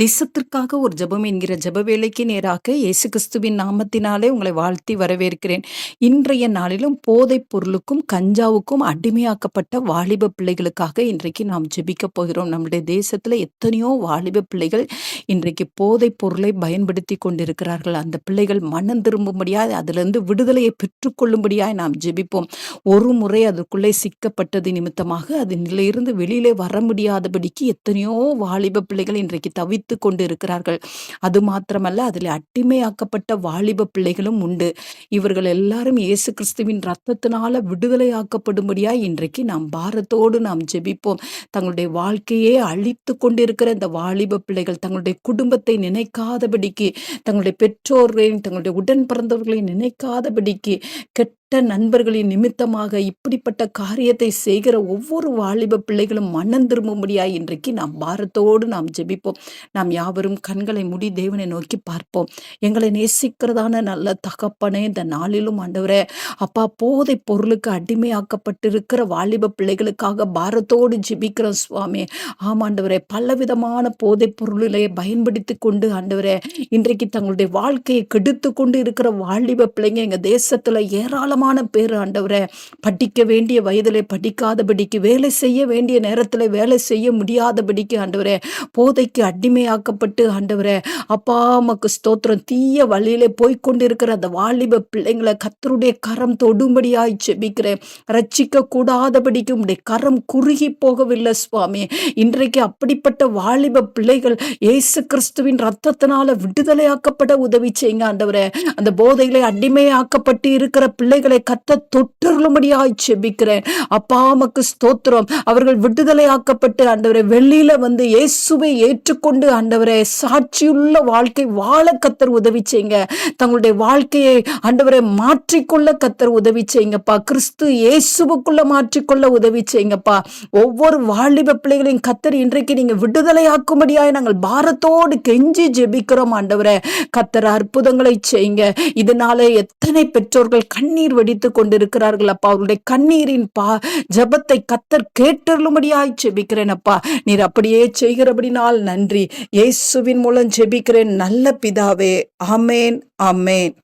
தேசத்திற்காக ஒரு ஜெபம் என்கிற ஜப வேலைக்கு நேராக இயேசு கிறிஸ்துவின் நாமத்தினாலே உங்களை வாழ்த்தி வரவேற்கிறேன். இன்றைய நாளிலும் போதைப் பொருளுக்கும் கஞ்சாவுக்கும் அடிமையாக்கப்பட்ட வாலிப பிள்ளைகளுக்காக இன்றைக்கு நாம் ஜெபிக்க போகிறோம். நம்முடைய தேசத்தில் எத்தனையோ வாலிப பிள்ளைகள் இன்றைக்கு போதைப் பொருளை பயன்படுத்தி கொண்டிருக்கிறார்கள். அந்த பிள்ளைகள் மனம் திரும்பும்படியாய் அதிலிருந்து விடுதலையை பெற்றுக்கொள்ளும்படியாய் நாம் ஜெபிப்போம். ஒரு முறை அதற்குள்ளே சிக்கப்பட்டது நிமித்தமாக அதனிலிருந்து வெளியிலே வர முடியாதபடிக்கு எத்தனையோ வாலிப பிள்ளைகள் இன்றைக்கு தவித்து கொண்டு கொண்டிருக்கிறார்கள். அது மாத்திரமல்ல அதில் அடிமையாக்கப்பட்ட வாலிப பிள்ளைகளும் உண்டு. இவர்கள் எல்லாரும் இயேசு கிறிஸ்துவின் ரத்தத்தினால விடுதலையாக்கப்படும்படியா இன்றைக்கு நாம் பாரத்தோடு நாம் ஜெபிப்போம். தங்களுடைய வாழ்க்கையே அழித்து கொண்டிருக்கிற இந்த வாலிப பிள்ளைகள் தங்களுடைய குடும்பத்தை நினைக்காதபடிக்கு தங்களுடைய பெற்றோர்களையும் தங்களுடைய உடன் பிறந்தவர்களை நினைக்காதபடிக்கு கெட்ட கெட்ட நண்பர்களின் நிமித்தமாக இப்படிப்பட்ட காரியத்தை செய்கிற ஒவ்வொரு வாலிப பிள்ளைகளும் மனம் திரும்பும்படியாய் இன்றைக்கு நாம் பாரத்தோடு நாம் ஜெபிப்போம். நாம் யாவரும் கண்களை முடி தேவனை நோக்கி பார்ப்போம். எங்களை நேசிக்கிறதான நல்ல தகப்பனே இந்த நாளிலும் ஆண்டவரே அப்பா போதை பொருளுக்கு அடிமையாக்கப்பட்டிருக்கிற வாலிப பிள்ளைகளுக்காக பாரத்தோடு ஜெபிக்கிறோம் சுவாமி. ஆமாண்டவரே பலவிதமான போதைப் பொருளிலே பயன்படுத்தி கொண்டு ஆண்டவரே இன்றைக்கு தங்களுடைய வாழ்க்கையை கெடுத்து கொண்டு இருக்கிற வாலிப பிள்ளைங்க எங்கள் தேசத்தில் ஏராளம் ஏராளமான பேர் ஆண்டவரை. படிக்க வேண்டிய வயதிலே படிக்காதபடிக்கு வேலை செய்ய வேண்டிய நேரத்தில் வேலை செய்ய முடியாதபடிக்கு ஆண்டவரே போதைக்கு அடிமையாக்கப்பட்டு ஆண்டவரே அப்பா அம்மாக்கு ஸ்தோத்திரம். தீய வழியிலே போய்கொண்டிருக்கிற அந்த வாலிப பிள்ளைங்களை கத்தருடைய கரம் தொடும்படியாய் செபிக்கிறேன் ரச்சிக்க கூடாதபடிக்கு உடைய கரம் குறுகி போகவில்லை சுவாமி. இன்றைக்கு அப்படிப்பட்ட வாலிப பிள்ளைகள் இயேசு கிறிஸ்துவின் ரத்தத்தினால விடுதலையாக்கப்பட உதவி செய்யுங்க ஆண்டவரே. அந்த போதையிலே அடிமையாக்கப்பட்டு இருக்கிற பிள்ளைகள் பிள்ளைகளை கத்த தொற்றும்படியாய் செபிக்கிறேன் அப்பா மக்கு ஸ்தோத்திரம். அவர்கள் விடுதலையாக்கப்பட்டு ஆண்டவரை வெளியில வந்து இயேசுவை ஏற்றுக்கொண்டு ஆண்டவரை சாட்சியுள்ள வாழ்க்கை வாழ கத்தர் உதவி செய்யுங்க. தங்களுடைய வாழ்க்கையை ஆண்டவரை மாற்றிக்கொள்ள கத்தர் உதவி செய்யுங்கப்பா. கிறிஸ்து இயேசுவுக்குள்ள மாற்றிக்கொள்ள உதவி செய்யுங்கப்பா. ஒவ்வொரு வாலிப பிள்ளைகளையும் கத்தர் இன்றைக்கு நீங்க விடுதலையாக்கும்படியாய் நாங்கள் பாரத்தோடு கெஞ்சி ஜெபிக்கிறோம் ஆண்டவரை. கத்தர் அற்புதங்களை செய்யுங்க. இதனால எத்தனை பெற்றோர்கள் கண்ணீர் வெடித்து கொண்டிருக்கிறார்கள் அப்பா. அவருடைய கண்ணீரின் பா ஜபத்தை கத்தர் கேட்டருளும்படியாய் ஜெபிக்கிறேன் அப்பா. நீர் அப்படியே செய்கிறபடினால் நன்றி. இயேசுவின் மூலம் ஜெபிக்கிறேன். நல்ல பிதாவே. அமேன் அமேன்